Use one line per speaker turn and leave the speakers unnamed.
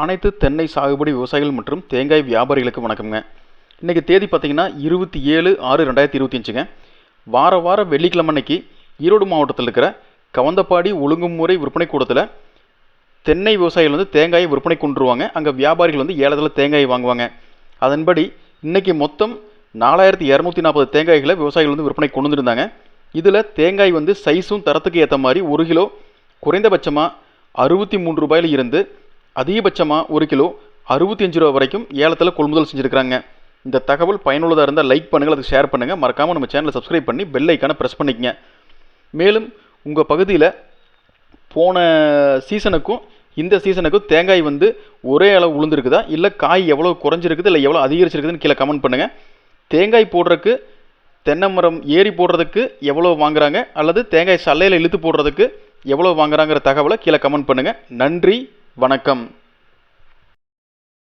அனைத்து தென்னை சாகுபடி விவசாயிகள் மற்றும் தேங்காய் வியாபாரிகளுக்கு வணக்கம்ங்க. இன்றைக்கி தேதி பார்த்தீங்கன்னா இருபத்தி ஏழு ஆறு ரெண்டாயிரத்தி இருபத்தி அஞ்சுங்க. வார வாரம் வெள்ளிக்கிழமை அன்னைக்கு ஈரோடு மாவட்டத்தில் இருக்கிற கவந்தப்பாடி ஒழுங்குமுறை விற்பனை கூடத்தில் தென்னை விவசாயிகள் வந்து தேங்காயை விற்பனை கொண்டுருவாங்க. அங்கே வியாபாரிகள் வந்து ஏலத்தில் தேங்காய் வாங்குவாங்க. அதன்படி இன்றைக்கி மொத்தம் நாலாயிரத்தி இரநூத்தி நாற்பது தேங்காய்களை விவசாயிகள் வந்து விற்பனை கொண்டு வந்திருந்தாங்க. இதில் தேங்காய் வந்து சைஸும் தரத்துக்கு ஏற்ற மாதிரி ஒரு கிலோ குறைந்தபட்சமாக அறுபத்தி மூன்று ரூபாயில் இருந்து அதிகபட்சமாக ஒரு கிலோ அறுபத்தி அஞ்சு ரூபா வரைக்கும் ஏலத்தில் கொள்முதல் செஞ்சுருக்காங்க இந்த தகவல் பயனுள்ளதாக இருந்தால் லைக் பண்ணுங்கள் அதுக்கு ஷேர் பண்ணுங்கள் மறக்காமல் நம்ம சேனலை சப்ஸ்கிரைப் பண்ணி பெல் ஐக்கானை ப்ரெஸ் பண்ணிக்கங்க. மேலும் உங்கள் பகுதியில் போன சீசனுக்கும் இந்த சீசனுக்கும் தேங்காய் வந்து ஒரே அளவு உளுந்துருக்குதா? இல்லை காய் எவ்வளோ குறைஞ்சிருக்குது? இல்லை எவ்வளோ அதிகரிச்சிருக்குதுன்னு கீழே கமெண்ட் பண்ணுங்கள் தேங்காய் போடுறதுக்கு தென்னை மரம் ஏறி போடுறதுக்கு எவ்வளோ வாங்குறாங்க? அல்லது தேங்காய் சல்லையில் இழுத்து போடுறதுக்கு எவ்வளோ வாங்குறாங்கிற தகவலை கீழே கமெண்ட் பண்ணுங்கள் நன்றி வணக்கம்.